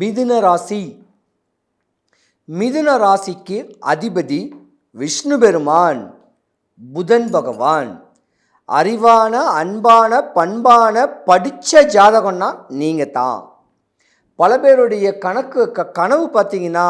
மிதுன ராசி. மிதுன ராசிக்கு அதிபதி விஷ்ணு பெருமான் புதன் பகவான். அறிவான அன்பான பண்பான படித்த ஜாதகம்னா நீங்கள் தான். பல பேருடைய கணக்கு க கனவு பார்த்தீங்கன்னா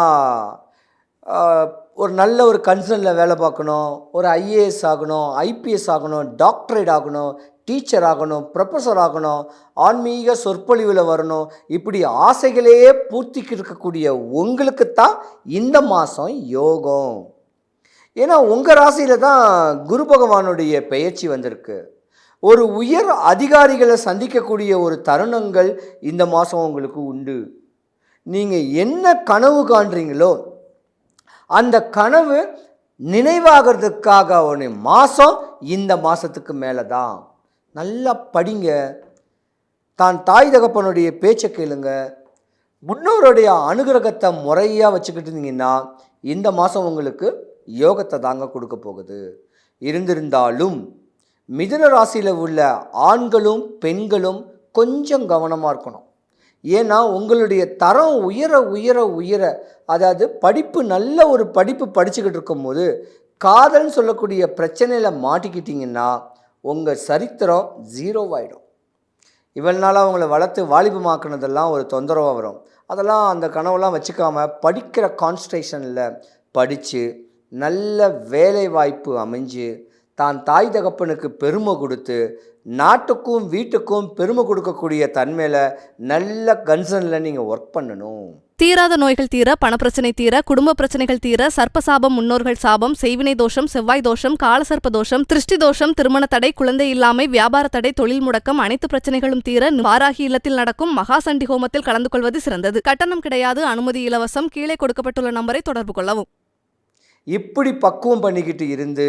ஒரு நல்ல ஒரு கன்சர்னில் வேலை பார்க்கணும் ஒரு ஐஏஎஸ் ஆகணும் ஐபிஎஸ் ஆகணும் டாக்டரேட் ஆகணும் டீச்சர் ஆகணும் ப்ரொஃபஸர் ஆகணும் ஆன்மீக சொற்பொழிவில் வரணும் இப்படி ஆசைகளையே பூர்த்திக்கு இருக்கக்கூடிய உங்களுக்கு தான் இந்த மாதம் யோகம். ஏன்னா உங்கள் ராசியில் தான் குரு பகவானுடைய பெயர்ச்சி வந்திருக்கு. ஒரு உயர் அதிகாரிகளை சந்திக்கக்கூடிய ஒரு தருணங்கள் இந்த மாதம் உங்களுக்கு உண்டு. நீங்கள் என்ன கனவு காண்றீங்களோ அந்த கனவு நினைவாகிறதுக்காக ஒரு மாதம் இந்த மாதத்துக்கு மேலே தான் நல்லா படிங்க. தான் தாய் தகப்பனுடைய பேச்சை கேளுங்க. முன்னோருடைய அனுகிரகத்தை முறையாக வச்சுக்கிட்டு இருந்தீங்கன்னா இந்த மாதம் உங்களுக்கு யோகத்தை தாங்க கொடுக்க போகுது. இருந்திருந்தாலும் மிதுன ராசியில் உள்ள ஆண்களும் பெண்களும் கொஞ்சம் கவனமாக இருக்கணும். ஏன்னா உங்களுடைய தரம் உயர உயர உயர அதாவது படிப்பு நல்ல ஒரு படிப்பு படிச்சுக்கிட்டு இருக்கும்போது காதல்னு சொல்லக்கூடிய பிரச்சனையில் மாட்டிக்கிட்டிங்கன்னா உங்கள் சரித்திரம் ஜீரோவாயிடும் இவனால் அவங்கள வளர்த்து வாலிபமாக்குனதெல்லாம் ஒரு தொந்தரவாக வரும். அதெல்லாம் அந்த கனவுலாம் வச்சுக்காமல் படிக்கிற கான்ஸ்ட்ரேஷனில் படித்து நல்ல வேலை வாய்ப்பு அமைஞ்சு தான் தாய் தகப்பனுக்கு பெருமை கொடுத்து நாட்டுக்கும் வீட்டுக்கும் பெருமை கொடுக்கக்கூடிய தன்மையில் நல்ல கன்சர்னில் நீங்கள் ஒர்க் பண்ணணும். தீராத நோய்கள் தீர பணப்பிரச்சனை தீர குடும்ப பிரச்சனைகள் தீர சர்ப்பசாபம் முன்னோர்கள் சாபம் செய்வினை தோஷம் செவ்வாய் தோஷம் காலசர்ப்ப தோஷம் திருஷ்டி தோஷம் திருமண தடை குழந்தை இல்லாமை வியாபார தடை தொழில் முடக்கம் அனைத்து பிரச்சனைகளும் தீர வாராகி இல்லத்தில் நடக்கும் மகா சண்டி ஹோமத்தில் கலந்து கொள்வது சிறந்தது. கட்டணம் கிடையாது அனுமதி இலவசம் கீழே கொடுக்கப்பட்டுள்ள நம்பரை தொடர்பு கொள்ளவும். இப்படி பக்குவம் பண்ணிக்கிட்டு இருந்து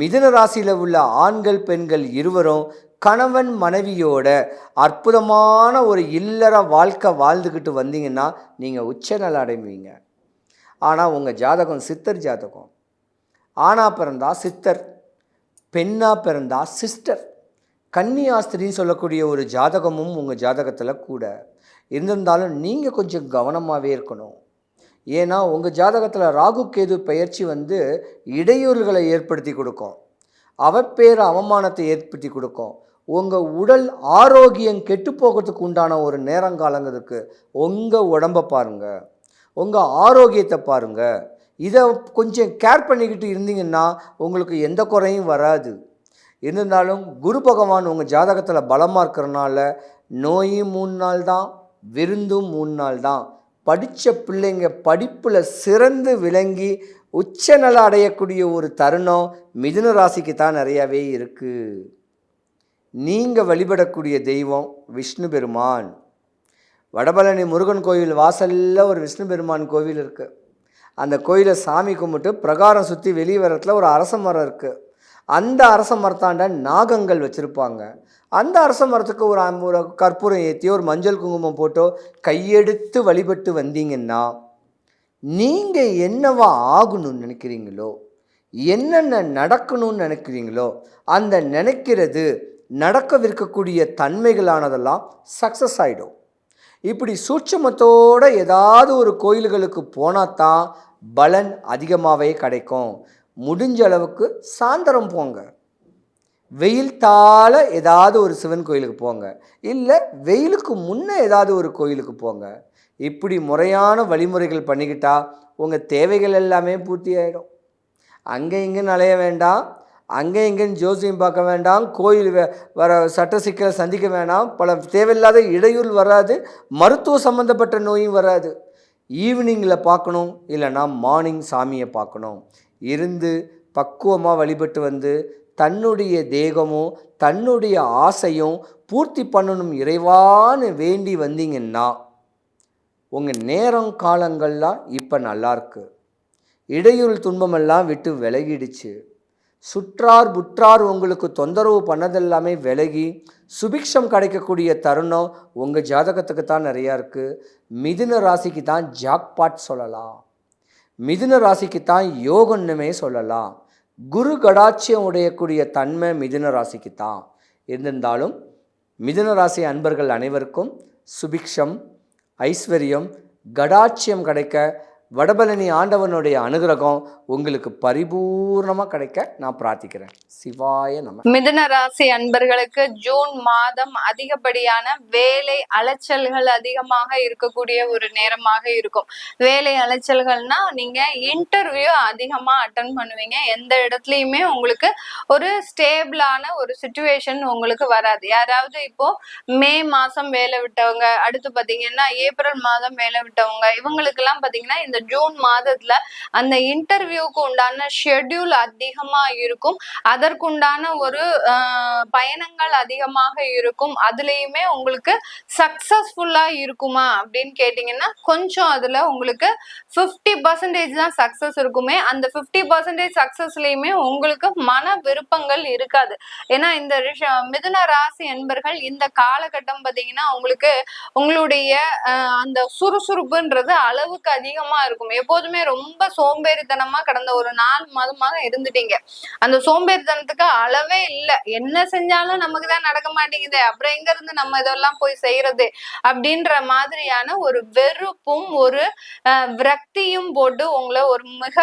மிதுன ராசியில் உள்ள ஆண்கள் பெண்கள் இருவரும் கணவன் மனைவியோட அற்புதமான ஒரு இல்லற வாழ்க்கை வாழ்ந்துக்கிட்டு வந்தீங்கன்னா நீங்கள் உச்சநல அடைவீங்க. ஆனால் உங்கள் ஜாதகம் சித்தர் ஜாதகம். ஆணாக பிறந்தா சித்தர் பெண்ணாக பிறந்தா சிஸ்டர். கன்னியாஸ்திரின்னு சொல்லக்கூடிய ஒரு ஜாதகமும் உங்கள் ஜாதகத்தில் கூட. இருந்திருந்தாலும் நீங்கள் கொஞ்சம் கவனமாகவே இருக்கணும். ஏன்னா உங்கள் ஜாதகத்தில் ராகு கேது பயிற்சி வந்து இடையூறுகளை ஏற்படுத்தி கொடுக்கும். அவப்பேர அவமானத்தை ஏற்படுத்தி கொடுக்கும். உங்கள் உடல் ஆரோக்கியம் கெட்டு போகிறதுக்கு உண்டான ஒரு நேரங்காலங்கிறதுக்கு உங்கள் உடம்பை பாருங்கள் உங்கள் ஆரோக்கியத்தை பாருங்கள் இதை கொஞ்சம் கேர் பண்ணிக்கிட்டு இருந்தீங்கன்னா உங்களுக்கு எந்த குறையும் வராது. இருந்தாலும் குரு பகவான் உங்கள் ஜாதகத்தில் பலமாக இருக்கிறனால நோயும் மூணு நாள் தான் விருந்தும் மூணு நாள் தான். படித்த பிள்ளைங்க படிப்பில் சிறந்து விளங்கி உச்சநல அடையக்கூடிய ஒரு தருணம் மிதுன ராசிக்கு தான் நிறையாவே இருக்குது நீங்கள் வழிபடக்கூடிய தெய்வம் விஷ்ணு பெருமான். வடபழனி முருகன் கோவில் வாசலில் ஒரு விஷ்ணு பெருமான் கோவில் இருக்குது அந்த கோயிலை சாமி கும்பிட்டு பிரகாரம் சுற்றி வெளியே வரத்தில் ஒரு அரச மரம் இருக்குது அந்த அரச மரத்தாண்ட நாகங்கள் வச்சுருப்பாங்க. அந்த அரச மரத்துக்கு ஒரு ஒரு கற்பூரம் ஏற்றி ஒரு மஞ்சள் குங்குமம் போட்டோ கையெடுத்து வழிபட்டு வந்தீங்கன்னா நீங்கள் என்னவா ஆகணும்னு நினைக்கிறீங்களோ என்னென்ன நடக்கணும்னு நினைக்கிறீங்களோ அந்த நினைக்கிறது நடக்கவிருக்கக்கூடிய தன்மைகளானதெல்லாம் சக்ஸஸ் ஆகிடும் இப்படி சூட்சமத்தோடு ஏதாவது ஒரு கோயில்களுக்கு போனால் தான் பலன் அதிகமாகவே கிடைக்கும். முடிஞ்ச அளவுக்கு சாயந்தரம் போங்க. வெயில் தாழ ஏதாவது ஒரு சிவன் கோயிலுக்கு போங்க. இல்லை வெயிலுக்கு முன்னே ஏதாவது ஒரு கோயிலுக்கு போங்க. இப்படி முறையான வழிமுறைகள் பண்ணிக்கிட்டால் உங்கள் தேவைகள் எல்லாமே பூர்த்தி ஆகிடும் அங்கே இங்கே நலைய வேண்டாம். அங்கே இங்கேன்னு ஜோசியம் பார்க்க வேண்டாம் கோயில் வர சட்ட சிக்கலை சந்திக்க வேண்டாம் பல தேவையில்லாத இடையூறு வராது மருத்துவ சம்மந்தப்பட்ட நோயும் வராது. ஈவினிங்கில் பார்க்கணும் இல்லைன்னா மார்னிங் சாமியை பார்க்கணும். இருந்து பக்குவமாக வழிபட்டு வந்து தன்னுடைய தேகமும் தன்னுடைய ஆசையும் பூர்த்தி பண்ணணும் இறைவான்னு வேண்டி வந்தீங்கன்னா உங்கள் நேரம் காலங்கள்லாம் இப்போ நல்லாயிருக்கு இடையூறு துன்பமெல்லாம் விட்டு விலகிடுச்சு. சுற்றார் புற்றார் உங்களுக்கு தொந்தரவு பண்ணதெல்லாமே விலகி சுபிக்ஷம் கிடைக்கக்கூடிய தருணம் உங்கள் ஜாதகத்துக்கு தான் நிறையா இருக்குது மிதுன ராசிக்கு தான் ஜாக்பாட் சொல்லலாம். மிதுன ராசிக்கு தான் யோகன்னுமே சொல்லலாம். குரு கடாட்சியம் உடையக்கூடிய தன்மை மிதுன ராசிக்கு தான் இருந்திருந்தாலும் மிதுன ராசி அன்பர்கள் அனைவருக்கும் சுபிக்ஷம் ஐஸ்வர்யம் கடாட்சியம் கிடைக்க வடபழனி ஆண்டவனுடைய அனுகிரகம் உங்களுக்கு பரிபூர்ணமாக கிடைக்க நான் பிரார்த்திக்கிறேன். சிவாய நம. மிதுன ராசி அன்பர்களுக்கு ஜூன் மாதம் அதிகப்படியான வேலை அலைச்சல்கள் அதிகமாக இருக்கக்கூடிய ஒரு நேரமாக இருக்கும். வேலை அலைச்சல்கள்னா நீங்க இன்டர்வியூ அதிகமா அட்டன் பண்ணுவீங்க. எந்த இடத்துலயுமே உங்களுக்கு ஒரு ஸ்டேபிளான ஒரு சுச்சுவேஷன் உங்களுக்கு வராது. யாராவது இப்போ மே மாசம் வேலை விட்டவங்க அடுத்து பாத்தீங்கன்னா ஏப்ரல் மாதம் வேலை விட்டவங்க இவங்களுக்கு எல்லாம் பாத்தீங்கன்னா இந்த ஜூன் மாதத்துல அந்த இன்டர்வியூக்கு உண்டான ஷெட்யூல் அதிகமா இருக்கும். அதற்குண்டான ஒரு ஆஹ், பயணங்கள் அதிகமாக இருக்கும். அதுலயுமே உங்களுக்கு சக்சஸ்ஃபுல்லா இருக்குமா அப்படின்னு கேட்டீங்கன்னா கொஞ்சம் அதுல உங்களுக்கு ஃபிஃப்டி பர்சன்டேஜ் தான் சக்சஸ் இருக்குமே. அந்த ஃபிஃப்டி பர்சன்டேஜ் சக்சஸ்லயுமே உங்களுக்கு மன விருப்பங்கள் இருக்காது. ஏன்னா இந்த மிதுன ராசி என்பர்கள் இந்த காலகட்டம் பார்த்தீங்கன்னா உங்களுக்கு உங்களுடைய அந்த சுறுசுறுப்புன்றது அளவுக்கு அதிகமா இருக்கும். எப்போதுமே ரொம்ப சோம்பேறித்தனமா கடந்த ஒரு நாலு மாதமாக இருந்துட்டீங்க. அந்த சோம்பேறித்தனத்துக்கு அளவே இல்லை. என்ன செஞ்சாலும் நமக்கு தான் நடக்க மாட்டேங்குது. அப்புறம் எங்க இருந்து நம்ம இதெல்லாம் போய் செய்யறது அப்படின்ற மாதிரியான ஒரு வெறுப்பும் ஒரு விரக்தியும் போட்டு உங்களை ஒரு மிக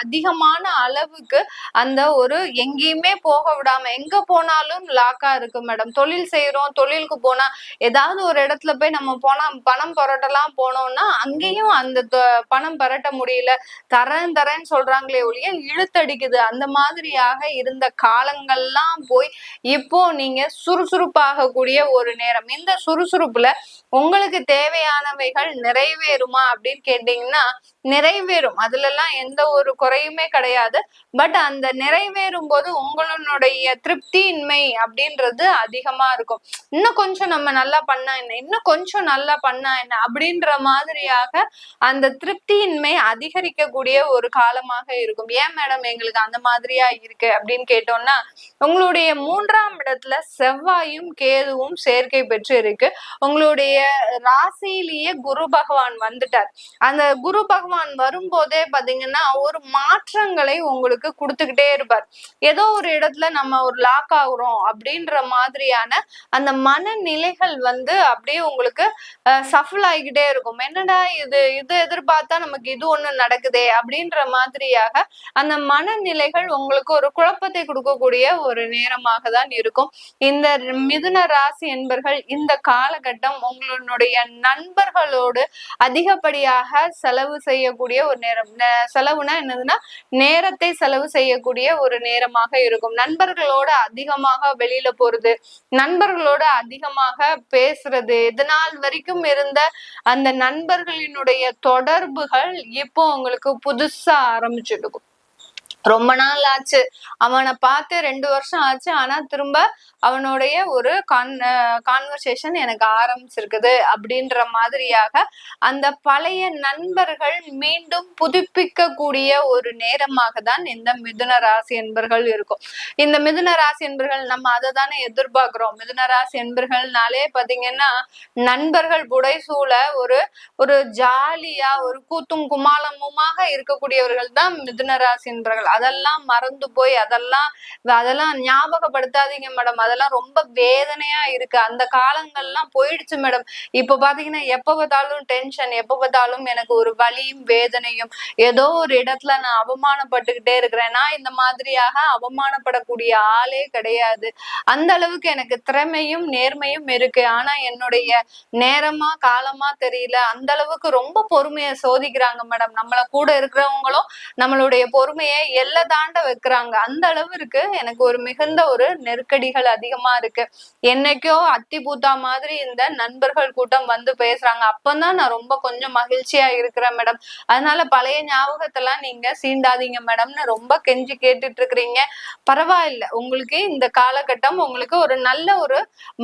அதிகமான அளவுக்கு அந்த ஒரு எங்கேயுமே போக விடாம எங்க போனாலும் லாக்கா இருக்கு மேடம் தொழில் செய்யறோம் தொழிலுக்கு போனா ஏதாவது ஒரு இடத்துல போய் நம்ம போனா பணம் புரட்டலாம் போனோம்னா அங்கேயும் அந்த பணம் பரட்ட முடியல. தரேன் தரேன்னு சொல்றாங்களே ஒழிய இழுத்தடிக்குது. அந்த மாதிரியாக இருந்த காலங்கள்லாம் போய் இப்போ நீங்க சுறுசுறுப்பாக கூடிய ஒரு நேரம். இந்த சுறுசுறுப்புல உங்களுக்கு தேவையானவைகள் நிறைவேறுமா அப்படின்னு கேட்டீங்கன்னா நிறைவேறும். அதுல எல்லாம் எந்த ஒரு குறையுமே கிடையாது. பட் அந்த நிறைவேறும் போது உங்களுடைய திருப்தியின்மை அப்படின்றது அதிகமா இருக்கும். இன்னும் கொஞ்சம் நம்ம நல்லா பண்ணா என்ன? இன்னும் கொஞ்சம் நல்லா பண்ணா என்ன? அப்படின்ற மாதிரியாக அந்த திருப்தியின்மை அதிகரிக்கக்கூடிய ஒரு காலமாக இருக்கும். ஏன் மேடம் எங்களுக்கு அந்த மாதிரியா இருக்கு அப்படின்னு கேட்டோம்னா உங்களுடைய மூன்றாம் இடத்துல செவ்வாயும் கேதுவும் சேர்க்கை பெற்று இருக்கு. உங்களுடைய ராசியிலேயே குரு பகவான் வந்துட்டார். அந்த குரு பகவான் வரும்போதே பாத்தீங்கன்னா ஒரு மாற்றங்களை உங்களுக்கு கொடுத்துக்கிட்டே இருப்பார். ஏதோ ஒரு இடத்துல நம்ம ஒரு லாக் ஆகுறோம் அப்படின்ற மாதிரியான அந்த மனநிலைகள் வந்து அப்படியே உங்களுக்கு சஃபல் ஆகிக்கிட்டே இருக்கும். என்னடா இது? இது எதிர்பார்த்தா நமக்கு இது ஒண்ணு நடக்குதே அப்படின்ற மாதிரியாக அந்த மனநிலைகள் உங்களுக்கு ஒரு குழப்பத்தை கொடுக்கக்கூடிய ஒரு நேரமாக தான் இருக்கும். இந்த மிதுன ராசி என்பர்கள் இந்த காலகட்டம் உங்களுடைய நண்பர்களோடு அதிகப்படியாக செலவு செய்யக்கூடிய ஒரு நேரம். செலவுனா என்னதுன்னா நேரத்தை செலவு செய்யக்கூடிய ஒரு நேரமாக இருக்கும். நண்பர்களோட அதிகமாக வெளியில போறது நண்பர்களோட அதிகமாக பேசுறது இதனால் வரைக்கும் இருந்த அந்த நண்பர்களினுடைய தொடர்புகள் இப்போ உங்களுக்கு புதுசா ஆரம்பிச்சிருக்கும் ரொம்ப நாள் ஆச்சு. அவனை பார்த்து ரெண்டு வருஷம் ஆச்சு. ஆனா திரும்ப அவனுடைய ஒரு கான் கான்வர்சேஷன் எனக்கு ஆரம்பிச்சிருக்குது அப்படின்ற மாதிரியாக அந்த பழைய நண்பர்கள் மீண்டும் புதுப்பிக்கக்கூடிய ஒரு நேரமாக தான் இந்த மிதுன ராசி என்பர்கள் இருக்கும். இந்த மிதுன ராசி என்பர்கள் நம்ம அதை தானே எதிர்பார்க்கிறோம். மிதுன ராசி என்பர்கள்னாலே பாத்தீங்கன்னா நண்பர்கள் புடைசூழ ஒரு ஒரு ஜாலியா ஒரு கூத்தும் குமாலமுமாக இருக்கக்கூடியவர்கள் தான் மிதுன ராசி என்பர்கள். அதெல்லாம் மறந்து போய் அதெல்லாம் அதெல்லாம் ஞாபகப்படுத்தாதீங்க மேடம். அதெல்லாம் ரொம்ப வேதனையா இருக்கு. அந்த காலங்கள்லாம் போயிடுச்சு மேடம். இப்ப பாத்தீங்கன்னா எப்ப பார்த்தாலும் டென்ஷன் எப்ப பார்த்தாலும் எனக்கு ஒரு வலியும் வேதனையும் ஏதோ ஒரு இடத்துல நான் அவமானப்பட்டுக்கிட்டே இருக்கிறேன். நான் இந்த மாதிரியாக அவமானப்படக்கூடிய ஆளே கிடையாது. அந்த அளவுக்கு எனக்கு திறமையும் நேர்மையும் இருக்கு. ஆனா என்னுடைய நேரமா காலமா தெரியல. அந்த அளவுக்கு ரொம்ப பொறுமையை சோதிக்கிறாங்க மேடம். நம்மள கூட இருக்கிறவங்களும் நம்மளுடைய பொறுமையை எல்லை தாண்ட வைக்கிறாங்க. அந்த அளவு இருக்கு. எனக்கு ஒரு மிகுந்த ஒரு நெருக்கடிகள் அதிகமா இருக்கு. என்னைக்கோ அத்தி பூத்தா மாதிரி இந்த நண்பர்கள் கூட்டம் வந்து பேசுறாங்க. அப்பதான் நான் ரொம்ப கொஞ்சம் மகிழ்ச்சியா இருக்கிறேன் மேடம். அதனால பழைய ஞாபகத்தெல்லாம் நீங்க சீண்டாதீங்க மேடம்னு ரொம்ப கெஞ்சி கேட்டுட்டு இருக்கிறீங்க பரவாயில்ல. உங்களுக்கு இந்த காலகட்டம் உங்களுக்கு ஒரு நல்ல ஒரு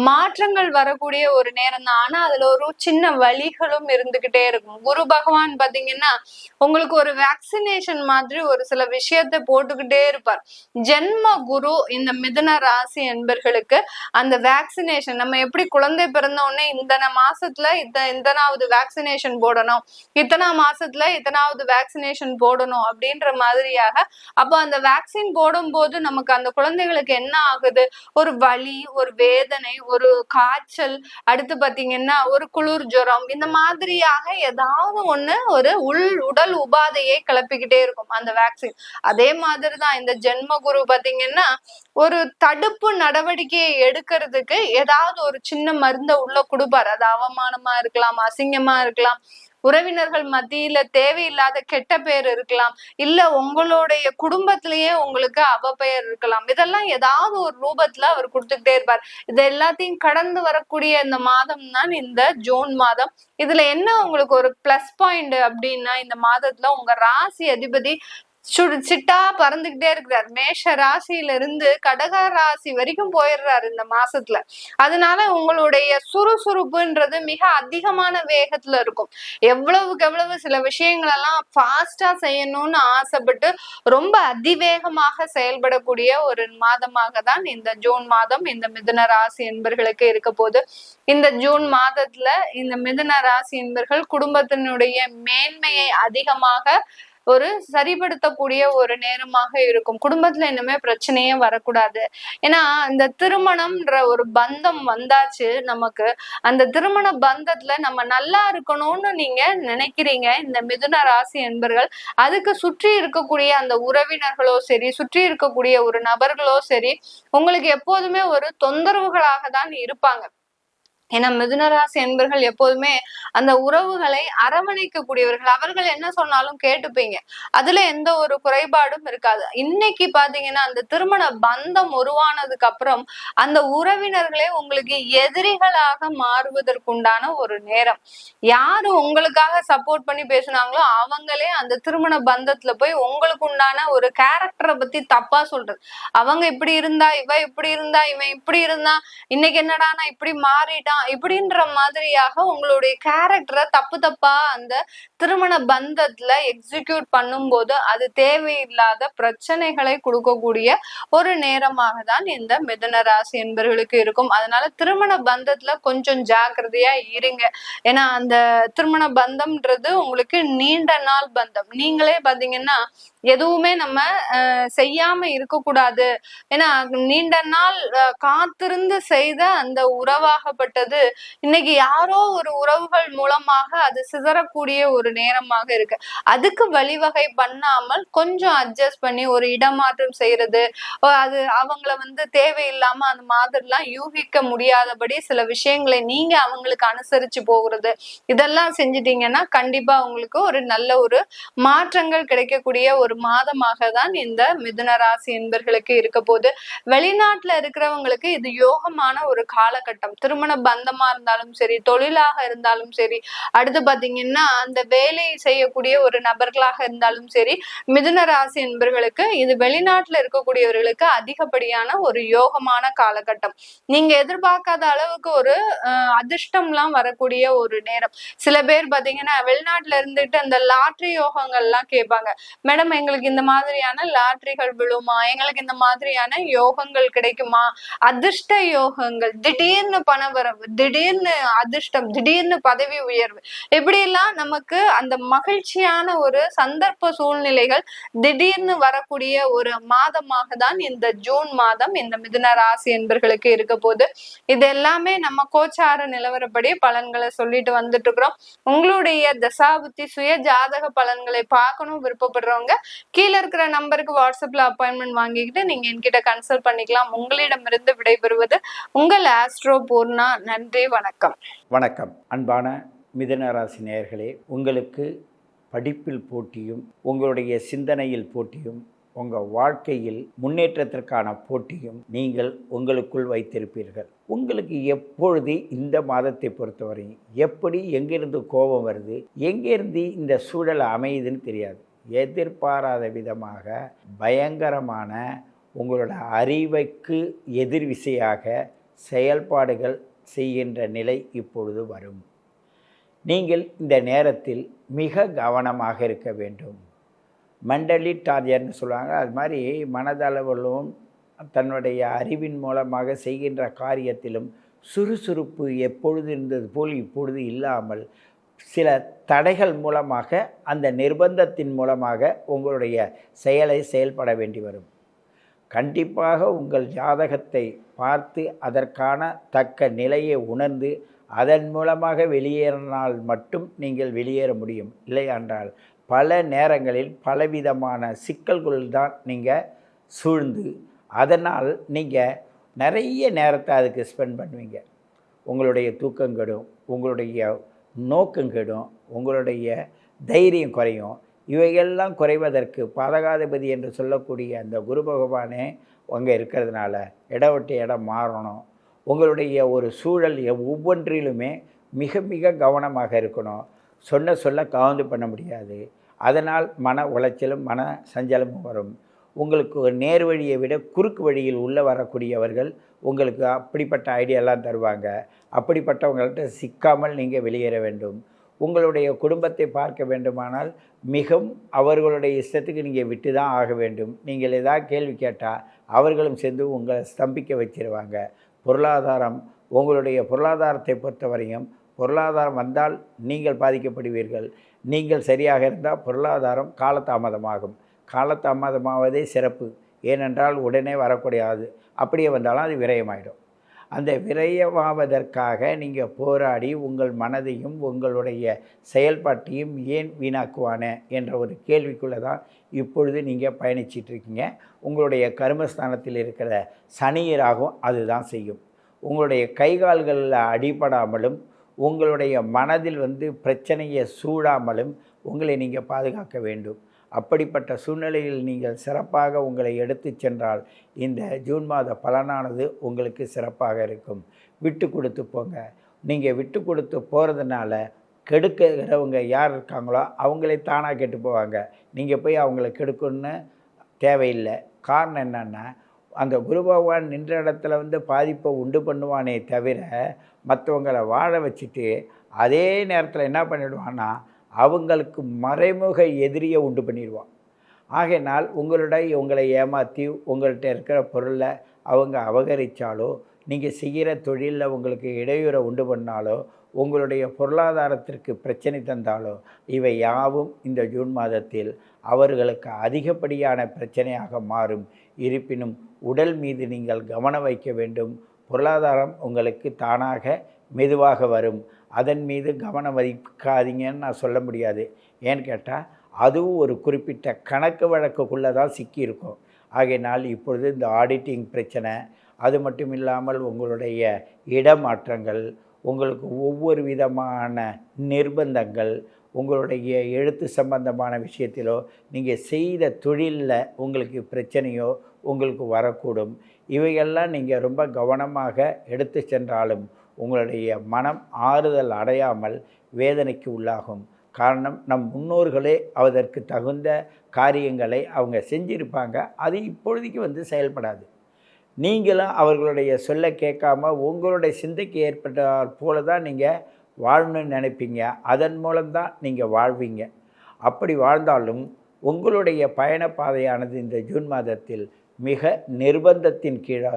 மாற்றங்கள் வரக்கூடிய ஒரு நேரம் தான் ஆனா அதுல ஒரு சின்ன வழிகளும் இருந்துகிட்டே இருக்கும். குரு பகவான் பாத்தீங்கன்னா உங்களுக்கு ஒரு வேக்சினேஷன் மாதிரி ஒரு சில விஷயத்த தீபத்தை போட்டுக்கிட்டே இருப்பார். ஜென்ம குரு இந்த மிதன ராசி என்பர்களுக்கு அந்த வேக்சினேஷன் நம்ம எப்படி குழந்தை பிறந்த உடனே இத்தனை மாசத்துல இந்த இத்தனாவது வேக்சினேஷன் போடணும் இத்தனா மாசத்துல இத்தனாவது வேக்சினேஷன் போடணும் அப்படின்ற மாதிரியாக அப்போ அந்த வேக்சின் போடும்போது நமக்கு அந்த குழந்தைகளுக்கு என்ன ஆகுது? ஒரு வலி ஒரு வேதனை ஒரு காய்ச்சல் அடுத்து பாத்தீங்கன்னா ஒரு குளிர் ஜுரம் இந்த மாதிரியாக ஏதாவது ஒண்ணு ஒரு உள் உடல் உபாதையை கிளப்பிக்கிட்டே இருக்கும் அந்த வேக்சின் அதே மாதிரிதான் இந்த ஜென்ம குரு பாத்தீங்கன்னா ஒரு தடுப்பு நடவடிக்கையை எடுக்கிறதுக்கு ஏதாவது ஒரு சின்ன மருந்த உள்ள கொடுப்பார். அது அவமானமா இருக்கலாம் அசிங்கமா இருக்கலாம். உறவினர்கள் மத்தியில தேவையில்லாத கெட்ட பேர் இருக்கலாம். இல்ல உங்களுடைய குடும்பத்திலேயே உங்களுக்கு அவப்பெயர் இருக்கலாம். இதெல்லாம் ஏதாவது ஒரு ரூபத்துல அவர் கொடுத்துக்கிட்டே இருப்பார். இது எல்லாத்தையும் கடந்து வரக்கூடிய இந்த மாதம் தான் இந்த ஜூன் மாதம். இதுல என்ன உங்களுக்கு ஒரு பிளஸ் பாயிண்ட் அப்படின்னா இந்த மாதத்துல உங்க ராசி அதிபதி சிட்டா பறந்துகிட்டே இருக்கிறார். மேஷ ராசியில இருந்து கடக ராசி வரைக்கும் போயிடுறாரு இந்த மாசத்துல. அதனால உங்களுடைய சுறுசுறுப்புன்றது மிக அதிகமான வேகத்துல இருக்கும். எவ்வளவுக்கு எவ்வளவு சில விஷயங்கள் எல்லாம் ஃபாஸ்டா செய்யணும்னு ஆசைப்பட்டு ரொம்ப அதிவேகமாக செயல்படக்கூடிய ஒரு மாதமாக தான் இந்த ஜூன் மாதம் இந்த மிதுன ராசி என்பர்களுக்கு இருக்க போது இந்த ஜூன் மாதத்துல இந்த மிதுன ராசி என்பர்கள் குடும்பத்தினுடைய மேன்மையை அதிகமாக ஒரு சரிப்படுத்தக்கூடிய ஒரு நேரமாக இருக்கும். குடும்பத்துல இனிமே பிரச்சனையே வரக்கூடாது. ஏன்னா இந்த திருமணம்ன்ற ஒரு பந்தம் வந்தாச்சு நமக்கு. அந்த திருமண பந்தத்துல நம்ம நல்லா இருக்கணும்னு நீங்க நினைக்கிறீங்க. இந்த மிதுன ராசி என்பர்கள் அதுக்கு சுற்றி இருக்கக்கூடிய அந்த உறவினர்களோ சரி சுற்றி இருக்கக்கூடிய ஒரு நபர்களோ சரி உங்களுக்கு எப்போதுமே ஒரு தொந்தரவுகளாக தான் இருப்பாங்க. ஏன்னா மிதுனராசி என்பர்கள் எப்போதுமே அந்த உறவுகளை அரவணைக்கக்கூடியவர்கள். அவர்கள் என்ன சொன்னாலும் கேட்டுப்பீங்க. அதுல எந்த ஒரு குறைபாடும் இருக்காது. இன்னைக்கு பாத்தீங்கன்னா அந்த திருமண பந்தம் உருவானதுக்கு அப்புறம் அந்த உறவினர்களே உங்களுக்கு எதிரிகளாக மாறுவதற்குண்டான ஒரு நேரம். யாரு உங்களுக்காக சப்போர்ட் பண்ணி பேசுனாங்களோ அவங்களே அந்த திருமண பந்தத்துல போய் உங்களுக்கு உண்டான ஒரு கேரக்டரை பத்தி தப்பா சொல்றது. அவங்க இப்படி இருந்தா இவ இப்படி இருந்தா இவன் இப்படி இருந்தா இன்னைக்கு என்னடா நான் இப்படி மாறிட்டான் இப்படின்ற மாதிரியாக உங்களுடைய கேரக்டரை தப்பு தப்பா அந்த திருமண பந்தத்துல எக்ஸிக்யூட் பண்ணும்போது அது தேவையில்லாத பிரச்சனைகளை கொடுக்கக்கூடிய ஒரு நேரமாக தான் இந்த மிதன ராசி என்பவர்களுக்கு இருக்கும். அதனால திருமண பந்தத்துல கொஞ்சம் ஜாக்கிரதையா இருங்க. ஏன்னா அந்த திருமண பந்தம்ன்றது உங்களுக்கு நீண்ட நாள் பந்தம். நீங்களே பாத்தீங்கன்னா எதுவுமே நம்ம அஹ், செய்யாம இருக்கக்கூடாது. ஏன்னா நீண்ட நாள் காத்திருந்து செய்த அந்த உறவாகப்பட்டது இன்னைக்கு யாரோ ஒரு உறவுகள் மூலமாக அது சிதறக்கூடிய ஒரு நேரமாக இருக்கு. அதுக்கு வழிவகை பண்ணாமல் கொஞ்சம் அட்ஜஸ்ட் பண்ணி ஒரு இடமாற்றம் செய்யறது அது அவங்கள வந்து தேவையில்லாம அந்த மாதிரிலாம் யூகிக்க முடியாதபடி சில விஷயங்களை நீங்க அவங்களுக்கு அனுசரிச்சு போகிறது இதெல்லாம் செஞ்சிட்டீங்கன்னா கண்டிப்பா உங்களுக்கு ஒரு நல்ல ஒரு மாற்றங்கள் கிடைக்கக்கூடிய ஒரு மாதமாக தான் இந்த மிதுன ராசி என்பர்களுக்கு இருக்க போது வெளிநாட்டுல இருக்கிறவங்களுக்கு இது யோகமான ஒரு காலகட்டம். திருமண பந்தமா இருந்தாலும் சரி தொழிலாக இருந்தாலும் சரி அடுத்து பாத்தீங்கன்னா அந்த வேலை செய்யக்கூடிய ஒரு நபர்களாக இருந்தாலும் சரி மிதுன ராசி என்பர்களுக்கு இது வெளிநாட்டுல இருக்கக்கூடியவர்களுக்கு அதிகப்படியான ஒரு யோகமான காலகட்டம். நீங்க எதிர்பார்க்காத அளவுக்கு ஒரு அஹ், அதிர்ஷ்டம்லாம் வரக்கூடிய ஒரு நேரம். சில பேர் பாத்தீங்கன்னா வெளிநாட்டுல இருந்துட்டு அந்த லாட்ரி யோகங்கள்லாம் கேட்பாங்க. மேடம் எங்களுக்கு இந்த மாதிரியான லாட்ரிகள் விழுமா? எங்களுக்கு இந்த மாதிரியான யோகங்கள் கிடைக்குமா? அதிர்ஷ்ட யோகங்கள் திடீர்னு பணவரவு திடீர்னு அதிர்ஷ்டம் திடீர்னு பதவி உயர்வு. இப்படி எல்லாம் நமக்கு அந்த மகிழ்ச்சியான ஒரு சந்தர்ப்ப சூழ்நிலைகள் திடீர்னு வரக்கூடிய ஒரு மாதமாக தான் இந்த ஜூன் மாதம் இந்த மிதுன ராசி என்பர்களுக்கு இருக்க போது. இது எல்லாமே நம்ம கோச்சார நிலவரப்படி பலன்களை சொல்லிட்டு வந்துட்டு இருக்கிறோம் உங்களுடைய தசாபுத்தி சுய ஜாதக பலன்களை பார்க்கணும் விருப்பப்படுறவங்க கீழே இருக்கிற நம்பருக்கு வாட்ஸ்அப்ல அப்பாயின்மெண்ட் வாங்கிக்கிட்டு நீங்க என்கிட்ட கன்சல்ட் பண்ணிக்கலாம். உங்களிடமிருந்து விடைபெறுவது உங்கள் ஆஸ்ட்ரோ பூர்ணா. நன்றி வணக்கம். வணக்கம். அன்பான மிதனராசி நேயர்களே உங்களுக்கு படிப்பில் போட்டியும் உங்களுடைய சிந்தனையில் போட்டியும் உங்கள் வாழ்க்கையில் முன்னேற்றத்திற்கான போட்டியும் நீங்கள் உங்களுக்குள் வைத்திருப்பீர்கள். உங்களுக்கு எப்பொழுது இந்த மாதத்தை பொறுத்தவரை எப்படி எங்கிருந்து கோபம் வருது எங்கேருந்து இந்த சூழல் அமையுதுன்னு தெரியாது. எதிர்பாராத விதமாக பயங்கரமான உங்களோட அறிவைக்கு எதிர்விசையாக செயல்பாடுகள் செய்கின்ற நிலை இப்பொழுது வரும். நீங்கள் இந்த நேரத்தில் மிக கவனமாக இருக்க வேண்டும். மண்டலி டார்ஜர்னு சொல்லுவாங்க. அது மாதிரி மனதளவிலும் தன்னுடைய அறிவின் மூலமாக செய்கின்ற காரியத்திலும் சுறுசுறுப்பு எப்பொழுது இருந்தது போல் இப்பொழுது இல்லாமல் சில தடைகள் மூலமாக அந்த நிர்பந்தத்தின் மூலமாக உங்களுடைய செயலை செயல்பட வேண்டி வரும். கண்டிப்பாக உங்கள் ஜாதகத்தை பார்த்து அதற்கான தக்க நிலையை உணர்ந்து அதன் மூலமாக வெளியேறினால் மட்டும் நீங்கள் வெளியேற முடியும். இல்லையென்றால் பல நேரங்களில் பலவிதமான சிக்கல்கள் தான் நீங்கள் சூழ்ந்து அதனால் நீங்கள் நிறைய நேரத்தை அதுக்கு ஸ்பெண்ட் பண்ணுவீங்க. உங்களுடைய தூக்கம் கெடும் உங்களுடைய நோக்கம் கெடும் உங்களுடைய தைரியம் குறையும். இவையெல்லாம் குறைவதற்கு பாதகாதிபதி என்று சொல்லக்கூடிய அந்த குரு பகவானே அங்கே இருக்கிறதுனால இடம் விட்டு இடம் மாறணும். உங்களுடைய ஒரு சூழல் ஒவ்வொன்றிலுமே மிக மிக கவனமாக இருக்கணும். சொன்ன சொல்ல கவுந்து பண்ண முடியாது. அதனால் மன உளைச்சலும் மன சஞ்சலமும் வரும். உங்களுக்கு ஒரு நேர் வழியை விட குறுக்கு வழியில் உள்ளே வரக்கூடியவர்கள் உங்களுக்கு அப்படிப்பட்ட ஐடியாலாம் தருவாங்க. அப்படிப்பட்டவங்கள்ட்ட சிக்காமல் நீங்கள் வெளியேற வேண்டும். உங்களுடைய குடும்பத்தை பார்க்க வேண்டுமானால் மிகவும் அவர்களுடைய இஷ்டத்துக்கு நீங்கள் விட்டு தான் ஆக வேண்டும். நீங்கள் ஏதாவது கேள்வி கேட்டால் அவர்களும் சேர்ந்து உங்களை ஸ்தம்பிக்க வச்சிருவாங்க. பொருளாதாரம் உங்களுடைய பொருளாதாரத்தை பொறுத்தவரையும் பொருளாதாரம் வந்தால் நீங்கள் பாதிக்கப்படுவீர்கள். நீங்கள் சரியாக இருந்தால் பொருளாதாரம் காலதாமதமாகும். காலதாமதமாவதே சிறப்பு. ஏனென்றால் உடனே வரக்கூடாது அப்படியே வந்தாலும் அது விரயமாயிடும். அந்த விரயமாவதற்காக நீங்கள் போராடி உங்கள் மனதையும் உங்களுடைய செயல்பாட்டையும் ஏன் வீணாக்குவானே என்ற ஒரு கேள்விக்குள்ளே தான் இப்பொழுது நீங்கள் பயணிச்சிட்ருக்கீங்க உங்களுடைய கர்மஸ்தானத்தில் இருக்கிற சனியராகவும் அதுதான் செய்யும். உங்களுடைய கைகால்களில் அடிபடாமலும் உங்களுடைய மனதில் வந்து பிரச்சனையை சூடாமலும் உங்களை நீங்கள் பாதுகாக்க வேண்டும். அப்படிப்பட்ட சூழ்நிலையில் நீங்கள் சிறப்பாக உங்களை எடுத்து சென்றால் இந்த ஜூன் மாத பலனானது உங்களுக்கு சிறப்பாக இருக்கும். விட்டு கொடுத்து போங்க. நீங்கள் விட்டு கொடுத்து போகிறதுனால கெடுக்கிறவங்க யார் இருக்காங்களோ அவங்களே தானாக கெட்டு போவாங்க. நீங்கள் போய் அவங்கள கெடுக்கணும்னு தேவையில்லை. காரணம் என்னென்னா அந்த குரு பகவான் நின்ற இடத்துல வந்து பாதிப்பை உண்டு பண்ணுவானே தவிர மற்றவங்களை வாழ வச்சுட்டு அதே நேரத்தில் என்ன பண்ணிவிடுவான்னா அவங்களுக்கு மறைமுக எதிரியை உண்டு பண்ணிடுவான். ஆகையினால் உங்களுடைய உங்களை ஏமாற்றி உங்கள்கிட்ட இருக்கிற பொருளை அவங்க அபகரித்தாலோ நீங்கள் செய்கிற தொழிலில் உங்களுக்கு இடையூறை உண்டு பண்ணாலோ உங்களுடைய பொருளாதாரத்திற்கு பிரச்சனை தந்தாலோ இவை யாவும் இந்த ஜூன் மாதத்தில் அவர்களுக்கு அதிகப்படியான பிரச்சனையாக மாறும். இருப்பினும் உடல் மீது நீங்கள் கவனம் வைக்க வேண்டும். பொருளாதாரம் உங்களுக்கு தானாக மெதுவாக வரும். அதன் மீது கவனம் வைக்காதீங்கன்னு நான் சொல்ல முடியாது. ஏன்னு கேட்டால் அதுவும் ஒரு குறிப்பிட்ட கணக்கு வழக்குக்குள்ளே தான் சிக்கியிருக்கும். ஆகையினால் இப்பொழுது இந்த ஆடிட்டிங் பிரச்சனை அது மட்டும் இல்லாமல் உங்களுடைய இடமாற்றங்கள் உங்களுக்கு ஒவ்வொரு விதமான நிர்பந்தங்கள் உங்களுடைய எழுத்து சம்பந்தமான விஷயத்திலோ நீங்கள் செய்த தொழிலில் உங்களுக்கு பிரச்சனையோ உங்களுக்கு வரக்கூடும். இவையெல்லாம் நீங்கள் ரொம்ப கவனமாக எடுத்து சென்றாலும் உங்களுடைய மனம் ஆறுதல் அடையாமல் வேதனைக்கு உள்ளாகும். காரணம் நம் முன்னோர்களே அதற்கு தகுந்த காரியங்களை அவங்க செஞ்சிருப்பாங்க. அது இப்பொழுதைக்கு வந்து செயல்படாது. நீங்களும் அவர்களுடைய சொல்ல கேட்காம உங்களுடைய சிந்தைக்கு ஏற்பட்டால் போல தான் நீங்கள் வாழணும்னு நினைப்பீங்க. அதன் மூலம்தான் நீங்கள் வாழ்வீங்க. அப்படி வாழ்ந்தாலும் உங்களுடைய பயணப்பாதையானது இந்த ஜூன் மாதத்தில் மிக நிர்பந்தத்தின் கீழே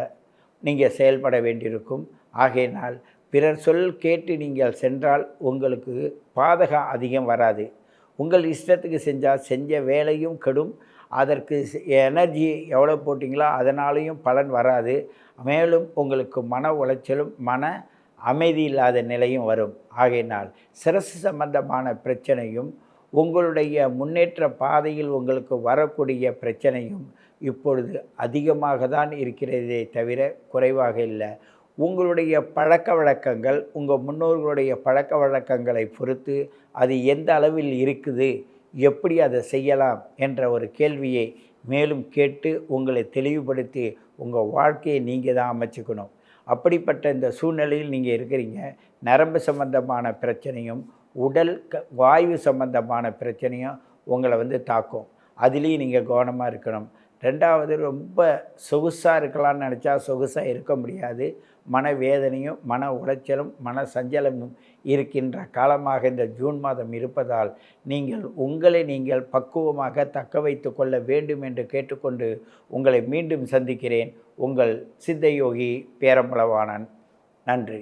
நீங்கள் செயல்பட வேண்டியிருக்கும். ஆகையினால் பிறர் சொல் கேட்டு நீங்கள் சென்றால் உங்களுக்கு பாதகம் அதிகம் வராது. உங்கள் இஷ்டத்துக்கு செஞ்சால் செஞ்ச வேலையும் கெடும். அதற்கு எனர்ஜி எவ்வளோ போட்டிங்களோ அதனாலேயும் பலன் வராது. மேலும் உங்களுக்கு மன உளைச்சலும் மன அமைதி இல்லாத நிலையும் வரும். ஆகையினால் சிரசு சம்பந்தமான பிரச்சனையும் உங்களுடைய முன்னேற்ற பாதையில் உங்களுக்கு வரக்கூடிய பிரச்சனையும் இப்பொழுது அதிகமாக தான் இருக்கிறதே தவிர குறைவாக இல்லை. உங்களுடைய பழக்க வழக்கங்கள் உங்கள் முன்னோர்களுடைய பழக்க வழக்கங்களை பொறுத்து அது எந்த அளவில் இருக்குது எப்படி அதை செய்யலாம் என்ற ஒரு கேள்வியை மேலும் கேட்டு உங்களை தெளிவுபடுத்தி உங்கள் வாழ்க்கையை நீங்கள் தான் அமைச்சுக்கணும். அப்படிப்பட்ட இந்த சூழ்நிலையில் நீங்கள் இருக்கிறீங்க. நரம்பு சம்பந்தமான பிரச்சனையும் உடல் க வாயு சம்பந்தமான பிரச்சனையும் உங்களை வந்து தாக்கும். அதுலேயும் நீங்கள் கவனமாக இருக்கணும். ரெண்டாவது ரொம்ப சொகுசாக இருக்கலாம்னு நினச்சா சொகுசாக இருக்க முடியாது. மனவேதனையும் மன உளைச்சலும் மன சஞ்சலமும் இருக்கின்ற காலமாக இந்த ஜூன் மாதம் இருப்பதால் நீங்கள் உங்களை நீங்கள் பக்குவமாக தக்க வைத்து கொள்ள வேண்டும் என்று கேட்டுக்கொண்டு உங்களை மீண்டும் சந்திக்கிறேன். உங்கள் சித்தயோகி பேரம்பளவானன் நன்றி.